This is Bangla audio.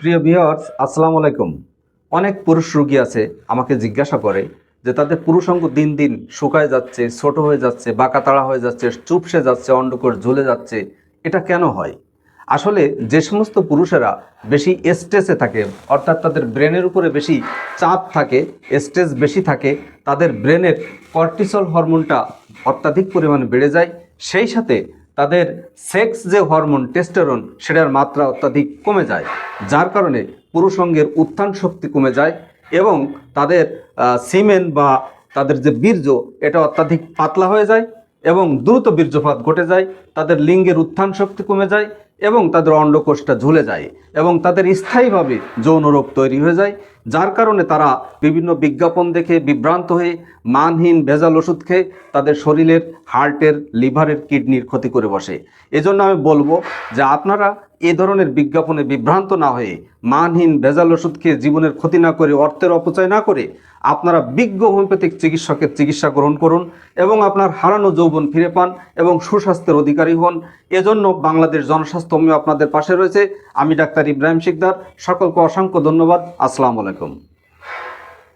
প্রিয় ভিউয়ার্স, আসসালামু আলাইকুম। অনেক পুরুষ রোগী আছে, আমাকে জিজ্ঞাসা করে যে তাদের পুরুষাঙ্গ দিন দিন শুকায় যাচ্ছে, ছোট হয়ে যাচ্ছে বাঁকা তাড়া হয়ে যাচ্ছে, চুপসে যাচ্ছে, অন্ডকোষ ঝুলে যাচ্ছে, এটা কেন হয়? আসলে যে সমস্ত পুরুষেরা বেশি স্ট্রেসে থাকে, অর্থাৎ তাদের ব্রেনের উপরে বেশি চাপ থাকে স্ট্রেস বেশি থাকে, তাদের ব্রেনের কর্টিসল হরমোনটা অত্যাধিক পরিমাণে বেড়ে যায়, সেই সাথে তাদের সেক্স যে হরমোন টেস্টেরন সেটার মাত্রা অত্যাধিক কমে যায়। যার কারণে পুরুষঙ্গের উত্থান শক্তি কমে যায় এবং তাদের সিমেন বা তাদের যে বীর্য, এটা অত্যাধিক পাতলা হয়ে যায় এবং দ্রুত বীর্যপাত ঘটে যায়। তাদের লিঙ্গের উত্থান শক্তি কমে যায় এবং তাদের অন্ডকোষটা ঝুলে যায় এবং তাদের স্থায়ীভাবে যৌন রোগ তৈরি হয়ে যায়, যার কারণে তারা বিভিন্ন বিজ্ঞাপন দেখে বিভ্রান্ত হয়ে মানহীন ভেজাল ওষুধ খেয়ে তাদের শরীরের, হার্টের, লিভারের কিডনির ক্ষতি করে বসে। এজন্য আমি বলব যে আপনারা এ ধরনের বিজ্ঞাপনে বিভ্রান্ত না হয়ে মানহীন ভেজাল ওষুধ খেয়ে জীবনের ক্ষতি না করে, অর্থের অপচয় না করে আপনারা বিজ্ঞ হোমিওপ্যাথিক চিকিৎসকের চিকিৎসা গ্রহণ করুন এবং আপনার হারানো যৌবন ফিরে পান এবং সুস্বাস্থ্যের অধিকারী হন। এজন্য বাংলাদেশ জনস্বাস্থ্য হোমিও আপনাদের পাশে রয়েছে। আমি ডাক্তার ইব্রাহিম শিকদার। সকলকে অসংখ্য ধন্যবাদ। আসসালামু আলাইকুম।